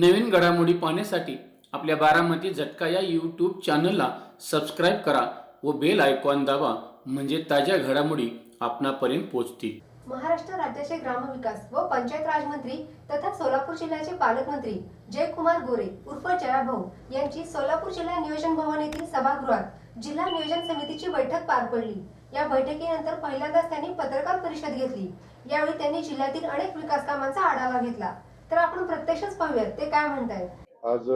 नवीन घडामोडी पाहण्यासाठी आपल्या बारामती झटका या यूट्यूब चॅनलला सबस्क्राईब करा व बेल आयकॉन दाबा म्हणजे ताज्या घडामोडी आपणापर्यंत पोहोचतील. महाराष्ट्र राज्याचे ग्रामविकास व पंचायत राज मंत्री तथा सोलापूर जिल्ह्याचे पालकमंत्री जयकुमार गोरे उर्फ जयाभाऊ यांची सोलापूर जिल्हा नियोजन भवन येथील सभागृहात जिल्हा नियोजन समितीची बैठक पार पडली. या बैठकीनंतर पहिल्यांदाच त्यांनी पत्रकार परिषद घेतली. यावेळी त्यांनी जिल्ह्यातील अनेक विकास कामांचा आढावा घेतला. तर आपण प्रत्यक्षच पाहूयात ते काय म्हणतायत? आज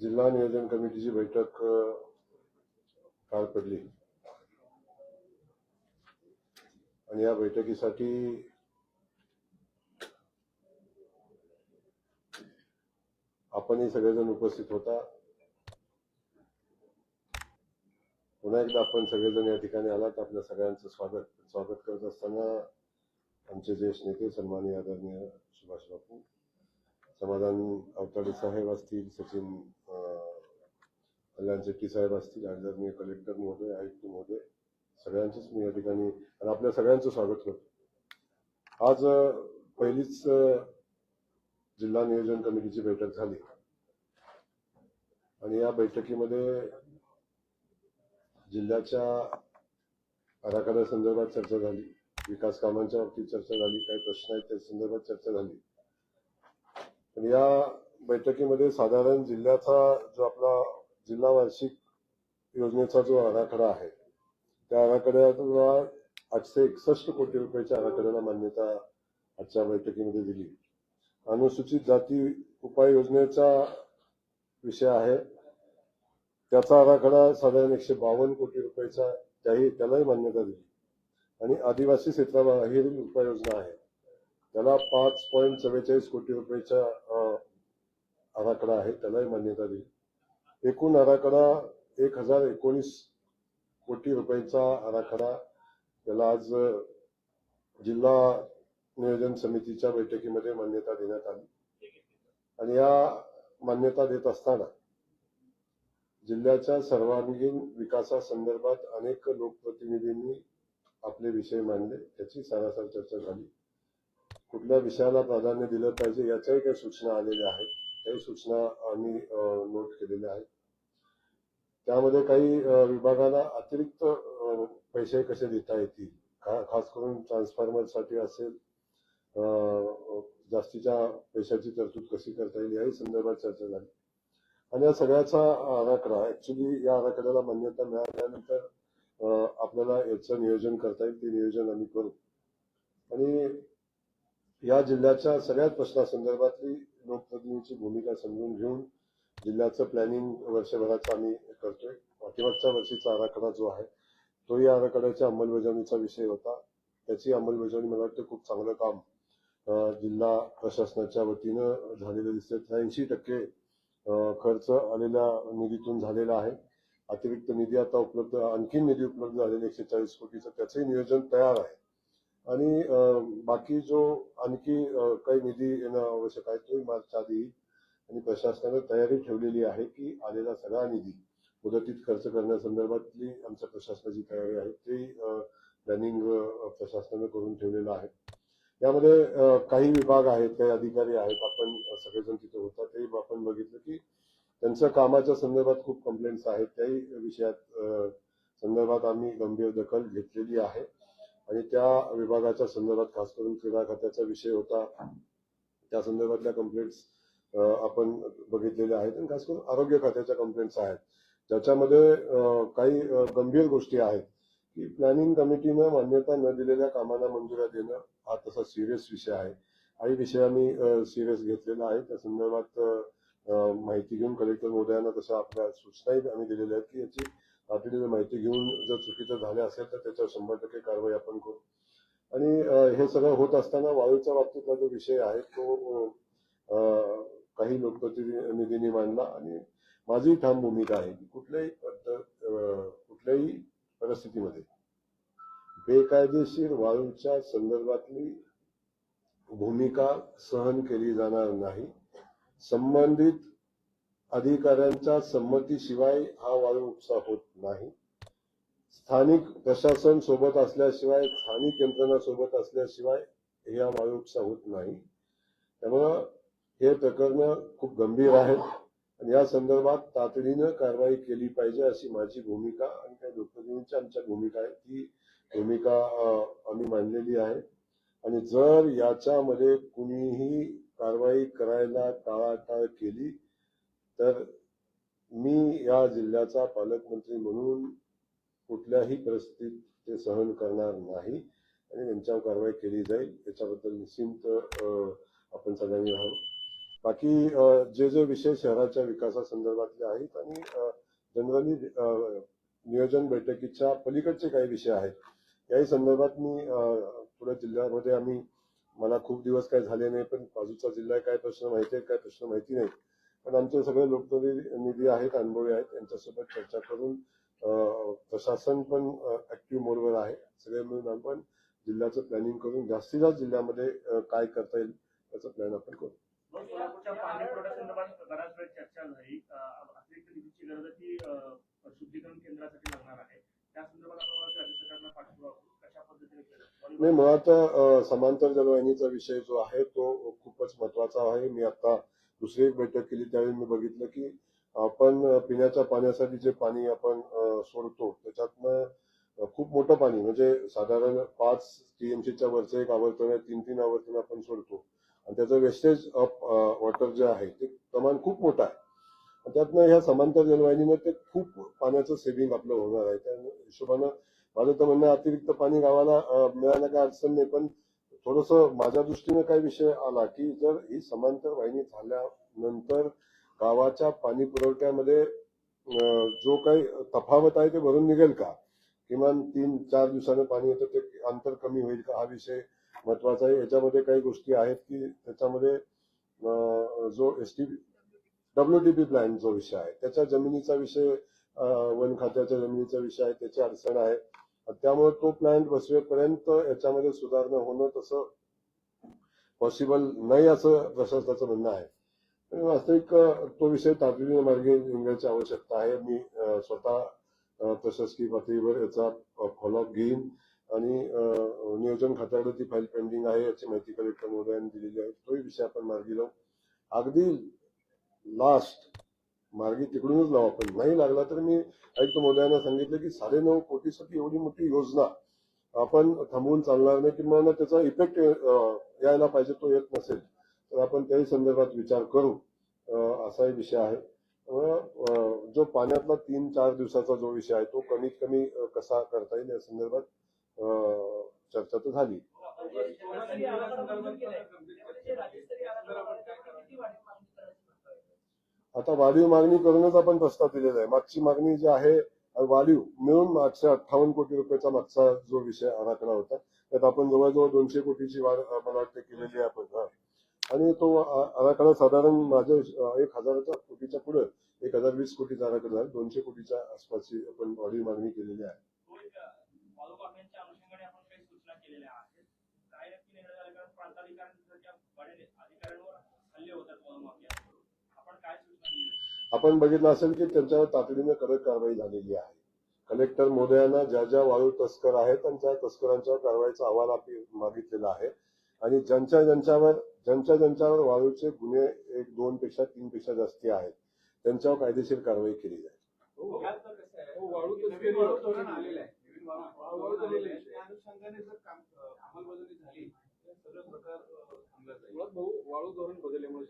जिल्हा नियोजन कमिटीची बैठक पार पडली. आणि या बैठकीसाठी आपणही सगळेजण उपस्थित होता. पुन्हा एकदा आपण सगळेजण या ठिकाणी आलात. आपल्या सगळ्यांचं स्वागत स्वागत करत असताना आमचे ज्येष्ठ नेते सन्माननीय आदरणीय सुभाष बापू समाधान अवताडे साहेब असतील सचिन कल्याण शेट्टी साहेब असतील आदरणीय कलेक्टर महोदय आयुक्त महोदय सगळ्यांचंच मी या ठिकाणी आणि आपल्या सगळ्यांचं स्वागत करतो. आज पहिलीच जिल्हा नियोजन कमिटीची बैठक झाली. आणि या बैठकीमध्ये जिल्ह्याच्या आराखड्यासंदर्भात चर्चा झाली. विकास कामांच्या बाबतीत चर्चा झाली काही प्रश्न आहेत त्या संदर्भात चर्चा झाली. पण या बैठकीमध्ये साधारण जिल्ह्याचा जो आपला जिल्हा वार्षिक योजनेचा जो आराखडा आहे त्या आराखड्याला आठशे एकसष्ट कोटी रुपयाच्या आराखड्याला मान्यता आजच्या बैठकीमध्ये दिली. अनुसूचित जाती उपाययोजनेचा विषय आहे. त्याचा आराखडा साधारण एकशे बावन्न कोटी रुपयाचा त्याही त्यालाही मान्यता दिली. आणि आदिवासी क्षेत्राबाहेर उपाययोजना आहे. त्याला पाच पॉईंट चव्वेचाळीस कोटी रुपयाचा आराखडा आहे. त्यालाही मान्यता दिली. एकूण आराखडा एक हजार एकोणीस कोटी रुपयाचा आराखडा त्याला आज जिल्हा नियोजन समितीच्या बैठकीमध्ये मान्यता देण्यात आली. आणि या मान्यता देत असताना जिल्ह्याच्या सर्वांगीण विकासासंदर्भात अनेक लोकप्रतिनिधींनी आपले विषय मांडले त्याची सरासर चर्चा झाली. कुठल्या विषयाला प्राधान्य दिलं पाहिजे याच्याही काही सूचना आलेल्या आहेत. काही सूचना आम्ही नोट केलेल्या आहेत. त्यामध्ये काही विभागाला अतिरिक्त पैसे कसे देता येतील? खास करून ट्रान्सफॉर्मरसाठी असेल जास्तीच्या पैशाची तरतूद कशी करता येईल याही संदर्भात चर्चा झाली. आणि या सगळ्याचा आराखडा ऍक्च्युली या आराखड्याला मान्यता मिळाल्यानंतर आपल्याला याचं नियोजन करता येईल ते नियोजन आम्ही करू. आणि या जिल्ह्याच्या सगळ्याच प्रश्नासंदर्भातली लोकप्रतिनिधीची भूमिका समजून घेऊन जिल्ह्याचं प्लॅनिंग वर्षभराचं आम्ही करतोय. पाठीमागच्या वर्षीचा आराखडा जो आहे तो या आराखड्याच्या अंमलबजावणीचा विषय होता. त्याची अंमलबजावणी मला वाटतं खूप चांगलं काम जिल्हा प्रशासनाच्या वतीनं झालेलं दिसतं त्र्याऐंशी टक्के खर्च आलेल्या निधीतून झालेला आहे. अतिरिक्त निधी आता उपलब्ध आणखी निधी उपलब्ध झालेला एकशे चाळीस कोटीचं त्याचंही नियोजन तयार आहे. आणि बाकी जो आणखी काही निधी येणं आवश्यक आहे तोही मार्चच्या आधी आणि प्रशासनानं तयारी ठेवलेली आहे की आलेला सगळा निधी मुदतीत खर्च करण्यासंदर्भातली आमच्या प्रशासनाची तयारी आहे ते प्लॅनिंग प्रशासनानं करून ठेवलेलं आहे. यामध्ये काही विभाग आहेत काही अधिकारी आहेत आपण सगळेजण तिथे होता ते आपण बघितलं की त्यांच्या कामाच्या संदर्भात खूप कंप्लेंट्स आहेत. त्याही विषयात संदर्भात आम्ही गंभीर दखल घेतलेली आहे. आणि त्या विभागाच्या संदर्भात खास करून क्रीडा खात्याचा विषय होता त्या संदर्भातल्या कंप्लेंट्स आपण बघितलेल्या आहेत. आणि खास करून आरोग्य खात्याच्या कंप्लेंट्स आहेत. ज्याच्यामध्ये काही गंभीर गोष्टी आहेत की प्लॅनिंग कमिटीनं मान्यता न दिलेल्या कामांना मंजुऱ्या देणं हा तसा सिरियस विषय आहे. काही विषय आम्ही सिरियस घेतलेला आहे. त्या संदर्भात माहिती घेऊन कलेक्टर महोदयांना तशा आपल्या सूचनाही आम्ही दिलेल्या आहेत की याची तातडीने माहिती घेऊन जर चुकीचं झालं असेल तर त्याच्यावर शंभर टक्के कारवाई आपण करू. आणि हे सगळं होत असताना वाळूच्या बाबतीतला जो विषय आहे तो अं, काही लोकप्रतिनिधींनी मांडला आणि माझी ठाम भूमिका आहे की कुठल्याही पद्धत कुठल्याही परिस्थितीमध्ये बेकायदेशीर वाळूच्या संदर्भातली भूमिका सहन केली जाणार नाही. संबंधित अधिकाऱ्यांच्या संमतीशिवाय हा वाळू उपसा होत नाही. स्थानिक प्रशासन सोबत असल्याशिवाय स्थानिक यंत्रणा सोबत असल्याशिवाय या वाळू उपसा होत नाही. त्यामुळं हे प्रकरण खूप गंभीर आहेत आणि या संदर्भात तातडीनं कारवाई केली पाहिजे अशी माझी भूमिका आणि त्या लोकप्रतिनिधींची आमच्या भूमिका आहे. ती भूमिका आम्ही मांडलेली आहे. आणि जर याच्यामध्ये कुणीही कारवाई करायला टाळाटाळ केली तर मी या जिल्ह्याचा पालकमंत्री म्हणून कुठल्याही परिस्थितीत ते सहन करणार नाही आणि त्यांच्यावर कारवाई केली जाईल याच्याबद्दल निश्चिंत आपण सगळ्यांनी राहू. बाकी जे जे विषय शहराच्या विकासासंदर्भातले आहेत आणि जनरली नियोजन बैठकीच्या पलीकडचे काही विषय आहेत याही संदर्भात मी अं, पुढे जिल्ह्यामध्ये आम्ही मला खूप दिवस काय झाले नाही पण बाजूचा जिल्हा काय प्रश्न माहिती आहे काय प्रश्न माहिती नाही. पण आमचे सगळे लोकप्रतिनिधी आहेत अनुभवी आहेत त्यांच्यासोबत चर्चा करून प्रशासन पण ऍक्टिव्ह मोडवर आहे. सगळे मिळून आपण जिल्ह्याचं प्लॅनिंग करून जास्तीत जास्त जिल्ह्यामध्ये काय करता येईल त्याचं प्लॅन आपण करू. चर्चा झाली. अतिरिक्त निधीची गरज आहे ती शुद्धीकरण केंद्रासाठी लागणार आहे. त्या संदर्भात आपण राज्य सरकारला पाठपुरावा नाही मुळात समांतर जलवाहिनीचा विषय जो आहे तो खूपच महत्त्वाचा आहे. मी आता दुसरी एक बैठक केली त्यावेळी मी बघितलं की आपण पिण्याच्या पाण्यासाठी जे पाणी आपण सोडतो त्याच्यातनं खूप मोठं पाणी म्हणजे साधारण पाच टीएमसीच्या वरचं एक आवर्तन तीन तीन आवर्तन आपण सोडतो. आणि त्याचं वेस्टेज ऑफ वॉटर जे आहे ते प्रमाण खूप मोठं आहे. त्यातनं ह्या समांतर जलवाहिनीनं ते खूप पाण्याचं सेव्हिंग आपलं होणार आहे. त्या हिशोबानं माझं तर म्हणणं अतिरिक्त पाणी गावाला मिळायला काही अडचण नाही पण थोडस माझ्या दृष्टीने काही विषय आला की जर ही समांतर वाहिनी झाल्यानंतर गावाच्या पाणी पुरवठ्यामध्ये जो काही तफावत आहे ते भरून निघेल का? किमान तीन चार दिवसानं पाणी येतं ते अंतर कमी होईल का? हा विषय महत्त्वाचा आहे. याच्यामध्ये काही गोष्टी आहेत की त्याच्यामध्ये जो एस टी डब्ल्यूटीपी प्लॅन जो विषय आहे त्याच्या जमिनीचा विषय वन खात्याच्या जमिनीचा विषय आहे त्याची अडचण आहे. त्यामुळे तो प्लॅन बसवेपर्यंत याच्यामध्ये सुधारणा होणं तसं पॉसिबल नाही असं प्रशासनाचं म्हणणं आहे. वास्तविक तो विषय तातडीने मार्गे निघण्याची आवश्यकता आहे. मी स्वतः प्रशासकीय पातळीवर याचा फॉलोअप घेईन. आणि नियोजन खात्याकडे ती फाईल पेंडिंग आहे याची माहिती कलेक्टर महोदयांनी दिलेली आहे. तोही विषय आपण मार्गी लावू. अगदी लास्ट मार्गी तिकडूनच लावा. पण नाही लागला तर मी आयुक्त महोदयांना सांगितलं की साडेनऊ कोटीसाठी एवढी मोठी योजना आपण थांबवून चालणार नाही किंवा त्याचा इफेक्ट यायला पाहिजे तो येत नसेल तर आपण त्याही संदर्भात विचार करू. असाही विषय आहे. जो पाण्यातला तीन चार दिवसाचा जो विषय आहे तो कमीत कमी कसा करता येईल या संदर्भात चर्चा तर झाली. आता वाढीव मागणी करूनच आपण प्रस्ताव दिलेला आहे. मागची मागणी जी आहे वाढीव मिळून आठशे अठ्ठावन्न कोटी रुपयाचा मागचा जो विषय आराखडा होता त्यात आपण जवळजवळ दोनशे कोटीची वाढ मला वाटते केलेली आहे आपण आणि तो आराखडा साधारण माझ्या एक हजाराच्या कोटीच्या पुढे एक हजार वीस कोटीचा आराखडा दोनशे कोटीच्या आसपासची आपण वाढीव मागणी केलेली आहे. आपण बघितलं असेल की त्यांच्यावर तातडीने कडक कारवाई झालेली आहे. कलेक्टर महोदयांना ज्या ज्या वाळू तस्कर आहेत त्यांच्या तस्करांच्या कारवाईचा अहवाल आपण मागितलेला आहे. आणि ज्यांच्या ज्यांच्यावर ज्यांच्या ज्यांच्यावर वाळूचे गुन्हे एक दोन पेक्षा तीन पेक्षा जास्ती आहेत त्यांच्यावर कायदेशीर कारवाई केली जाईल. हो, वाळू धोरण बदलल्यामुळे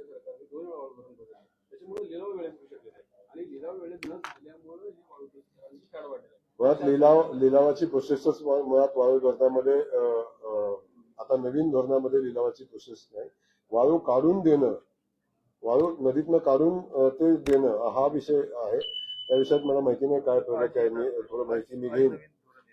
मागच्या सरकारने दोन वेळा त्याच्यामुळे लिलाव वेळेत होऊ शकले नाही. आणि लिलाव वेळेत न झाल्यामुळे हे मुळात लिलाव लिलावाची प्रोसेसच मुळात वाळू धोरणामध्ये आता नवीन धोरणामध्ये लिलावाची प्रोसेस नाही. वाळू काढून देणं वाळू नदीतनं काढून ते देणं हा विषय आहे. त्या विषयात मला माहिती नाही काय प्रॉडक्ट आहे मी थोडं माहिती मी घेईन.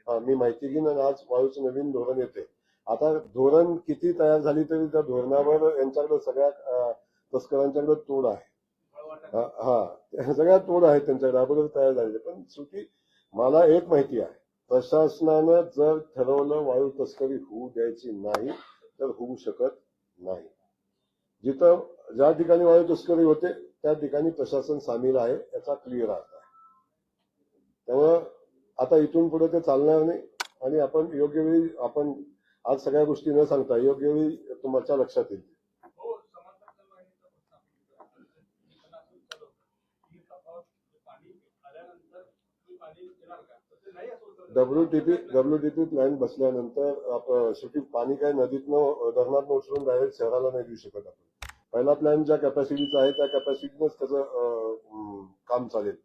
हा, मी माहिती घेईन आणि आज वाळूचं नवीन धोरण येते. आता धोरण किती तयार झाली तरी त्या धोरणावर यांच्याकडे सगळ्या तस्करांच्याकडे तोड आहे. हा सगळ्या तोड आहे त्यांच्याकडे. अगोदर तयार झालेले. पण शेवटी मला एक माहिती आहे. प्रशासनानं जर ठरवलं वायू तस्करी होऊ द्यायची नाही तर होऊ शकत नाही. जिथं ज्या ठिकाणी वायू तस्करी होते त्या ठिकाणी प्रशासन सामील आहे याचा क्लिअर अर्थ आहे. त्यामुळं आता इथून पुढे ते चालणार नाही. आणि आपण योग्य वेळी आपण आज सगळ्या गोष्टी न सांगता योग्य वेळी तुमच्या लक्षात येईल W DP W DP plan बसल्यानंतर शेवटी पाणी काय नदीतनं धरणात उचलून डायरेक्ट शहराला नाही देऊ शकत आपण. पहिला प्लॅन ज्या कॅपॅसिटीचा आहे त्या कॅपॅसिटीनंच त्याचं काम चालेल.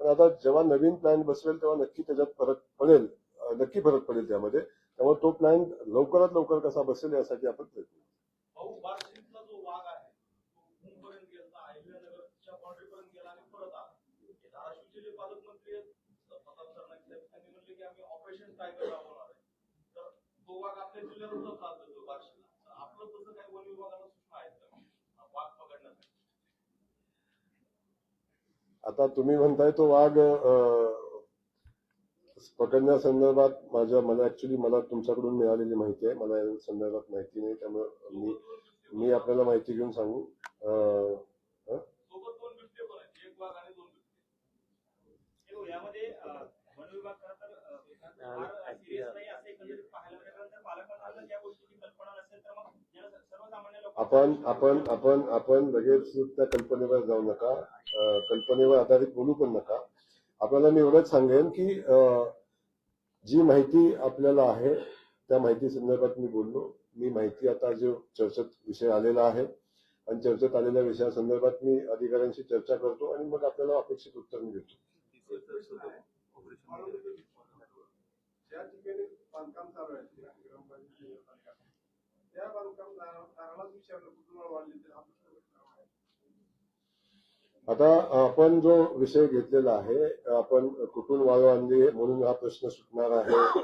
पण आता जेव्हा नवीन प्लॅन बसवेल तेव्हा नक्की त्याच्यात फरक पडेल नक्की फरक पडेल त्यामध्ये. त्यामुळे तो प्लॅन लवकरात लवकर कसा बसेल यासाठी आपण प्रयत्न की आम्ही ऑपरेशन टायगर राबवणार आहे. तर तो वाघ आपल्या जिल्ह्यातच न चालतो बार्शीला. तर आपलं तसं काही वन विभागाला सूचना आहेत का? वाघ पकडण्यासाठी आता तुम्ही म्हणताय तो वाघ पकडण्यासंदर्भात माझ्या मला ऍक्च्युली मला तुमच्याकडून मिळालेली माहिती आहे. मला या संदर्भात माहिती नाही. त्यामुळे मी मी आपल्याला माहिती घेऊन सांगू अं, सोबत दोन बिबटे पण आहेत एक वाघ आणि दोन बिबटे हो, यामध्ये अं, वन विभाग खरं तर अं, फार सिरियस नाही असं एकंदरीत पाहायला मिळेल कारण त्या पालकांना ज्या गोष्टीची कल्पना नसेल तर मग जन- सर्वसामान्य लोक आपण आपण आपण आपण लगेच त्या कल्पनेवर जाऊ नका. कल्पनेवर आधारित बोलू पण नका. आपल्याला मी एवढंच सांगेन की जी माहिती आपल्याला आहे त्या माहिती संदर्भात मी बोललो. मी माहिती आता जो चर्चेत विषय आलेला आहे आणि चर्चेत आलेल्या विषयासंदर्भात मी अधिकाऱ्यांशी चर्चा करतो आणि मग आपल्याला अपेक्षित उत्तर मी देतो. ज्या ठिकाणी बांधकाम चालू आहे त्या ग्रामपंचायत त्या बांधकाम विचारलं कुटुंब वाढले तर आता आपण जो विषय घेतलेला आहे आपण कुठून वाळू आणली म्हणून हा प्रश्न सुटणार आहे.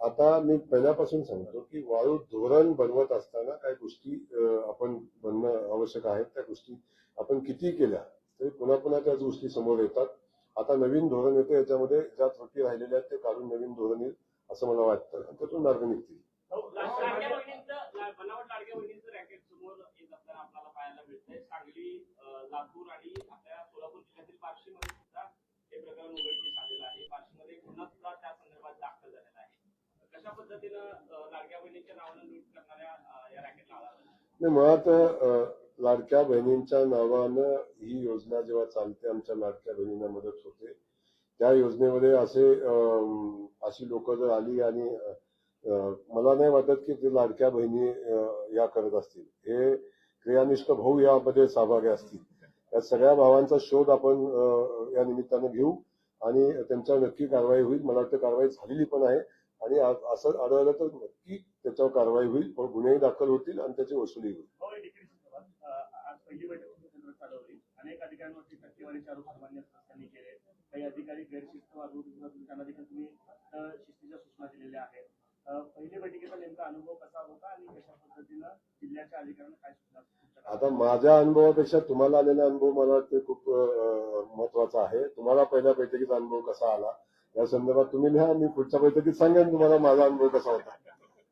आता मी पहिल्यापासून सांगतो की वाळू धोरण बनवत असताना काही गोष्टी आपण बनणं आवश्यक आहे त्या गोष्टी आपण किती केल्या तरी पुन्हा पुन्हा त्याच गोष्टी समोर येतात. आता नवीन धोरण येतं याच्यामध्ये ज्या त्रुटी राहिलेल्या आहेत ते काढून नवीन धोरण येईल असं मला वाटतं. आणि त्यातून मार्ग निघतील? नाही मुळात लाडक्या बहिणींच्या नावानं ही योजना जेव्हा चालते आमच्या लाडक्या बहिणींना मदत होते त्या योजनेमध्ये असे अशी लोक जर आली आणि मला नाही वाटत की ते लाडक्या बहिणी या करत असतील. हे क्रियानिष्ठ भाऊ यामध्ये सहभागी असतील. या सगळ्या भावांचा शोध आपण या निमित्तानं घेऊ आणि त्यांच्यावर नक्की कारवाई होईल. मला वाटतं कारवाई झालेली पण आहे आणि असं आढळलं तर नक्की त्याच्यावर कारवाई होईल. गुन्हेही दाखल होतील आणि त्याची वसुली होईल हो, हे देखील संदर्भात, अं, आज पहिली बैठक चालवली अनेक अधिकाऱ्यांवरती टक्केवारीचे आरोप सर्वांनी त्यांनी केले. काही अधिकारी गैरशिस्त वागणूक त्यांना देखील तुम्ही शिस्तीच्या सूचना दिलेल्या आहेत. पहिल्या बैठकीचा नेमका अनुभव कसा होता आणि कशा पद्धतीनं जिल्ह्याच्या अधिकाऱ्यांना काय सूचना आता माझ्या अनुभवापेक्षा तुम्हाला आलेला अनुभव मला वाटते खूप महत्त्वाचा आहे. तुम्हाला पहिल्या बैठकीचा अनुभव कसा आला? या संदर्भात तुम्ही लिहा. मी पुढच्या बैठकीत सांगेन तुम्हाला माझा अनुभव कसा होता.